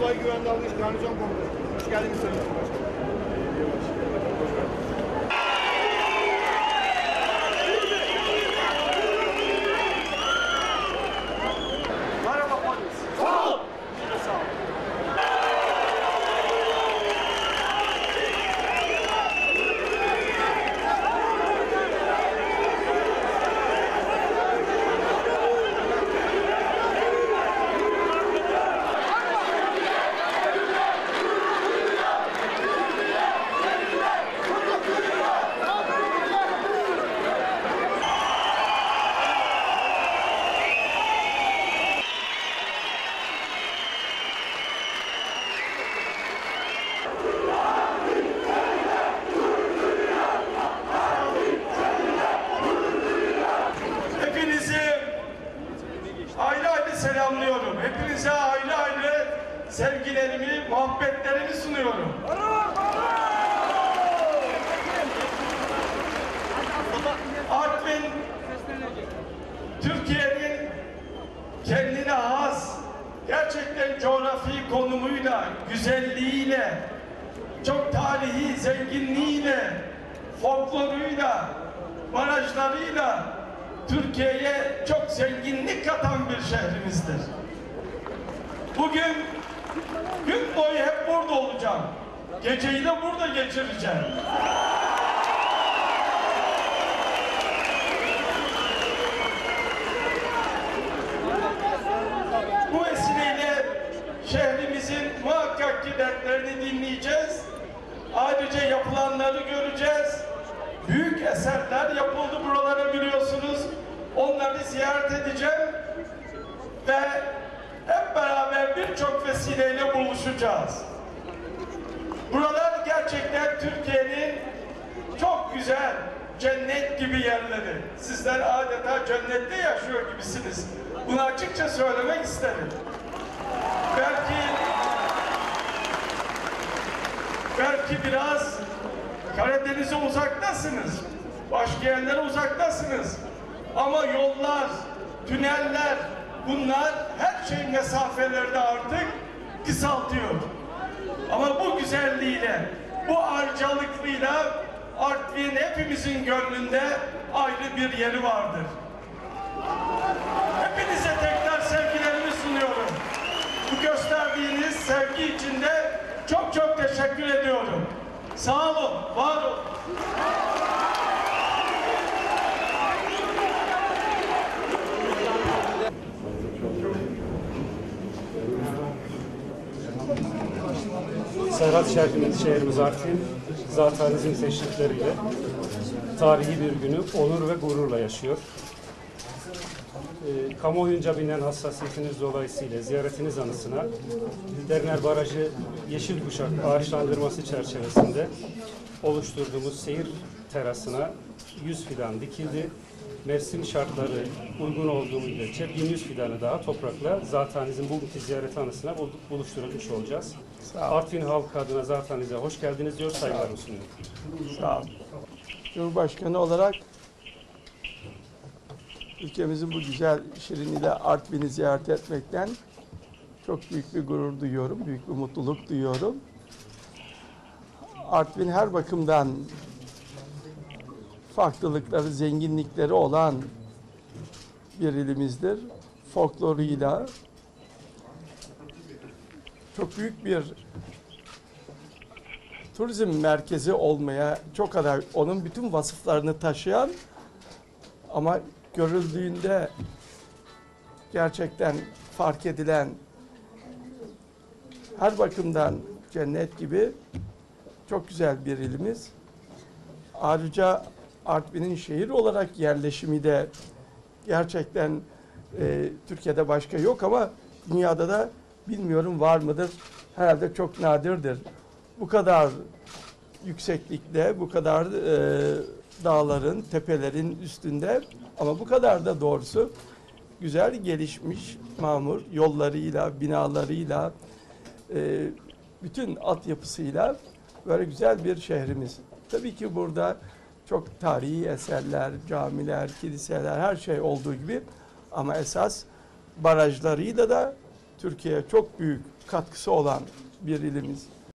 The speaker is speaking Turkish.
Albay Güven Dalgıç Garnizon Komutanı. Hoş geldiniz Sayın Cumhurbaşkanım. Merhaba polis. Sağ ol. Sağ ol. Hepinizi ayrı ayrı selamlıyorum. Hepinize ayrı ayrı sevgilerimi, muhabbetlerimi sunuyorum. Artvin, Türkiye'nin kendine has, gerçekten coğrafi konumuyla, güzelliğiyle, çok tarihi zenginliğiyle, folkloruyla, barajlarıyla Türkiye'ye çok zenginlik katan bir şehrimizdir. Bugün gün boyu hep burada olacağım. Geceyi de burada geçireceğim. Bu vesileyle şehrimizin muhakkak ki dertlerini dinleyeceğiz. Ayrıca yapılanları göreceğiz. Büyük eserler. Onları ziyaret edeceğim. Ve hep beraber birçok vesileyle buluşacağız. Buralar gerçekten Türkiye'nin çok güzel, cennet gibi yerleri. Sizler adeta cennette yaşıyor gibisiniz. Bunu açıkça söylemek isterim. Belki belki biraz Karadeniz'e uzaktasınız. Başka yerlere uzaktasınız. Ama yollar, tüneller bunlar her şey mesafelerde artık kısaltıyor. Ama bu güzelliğiyle, bu harcalıklığıyla Artvin hepimizin gönlünde ayrı bir yeri vardır. Hepinize tekrar sevgilerimi sunuyorum. Bu gösterdiğiniz sevgi için de çok çok teşekkür ediyorum. Sağ olun, var olun. Serhat şehrimiz, şehrimiz Artvin, zatenizin teşrifleriyle tarihi bir günü onur ve gururla yaşıyor. E, kamuoyunca bilinen hassasiyetiniz dolayısıyla ziyaretiniz anısına Derner Barajı Yeşil Kuşak ağaçlandırması çerçevesinde oluşturduğumuz seyir terasına 100 fidan dikildi. Mevsim şartları uygun olduğu müddetçe 1100 fidanı daha toprakla zatenizin bugünkü ziyareti anısına bul- buluşturulmuş olacağız. Artvin halkı adına zateninize hoş geldiniz diyor, saygılarımı sunuyorum. Sağ olun. Cumhurbaşkanı olarak ülkemizin bu güzel şiriniyle Artvin'i ziyaret etmekten çok büyük bir gurur duyuyorum, büyük bir mutluluk duyuyorum. Artvin her bakımdan farklılıkları, zenginlikleri olan bir ilimizdir. Folkloruyla çok büyük bir turizm merkezi olmaya çok kadar onun bütün vasıflarını taşıyan ama görüldüğünde gerçekten fark edilen her bakımdan cennet gibi çok güzel bir ilimiz. Ayrıca Artvin'in şehir olarak yerleşimi de gerçekten e, Türkiye'de başka yok ama dünyada da bilmiyorum var mıdır? Herhalde çok nadirdir. Bu kadar yükseklikte, bu kadar e, dağların, tepelerin üstünde ama bu kadar da doğrusu güzel gelişmiş mamur yollarıyla, binalarıyla, e, bütün altyapısıyla böyle güzel bir şehrimiz. Tabii ki burada çok tarihi eserler, camiler, kiliseler her şey olduğu gibi ama esas barajlarıyla da Türkiye'ye çok büyük katkısı olan bir ilimiz.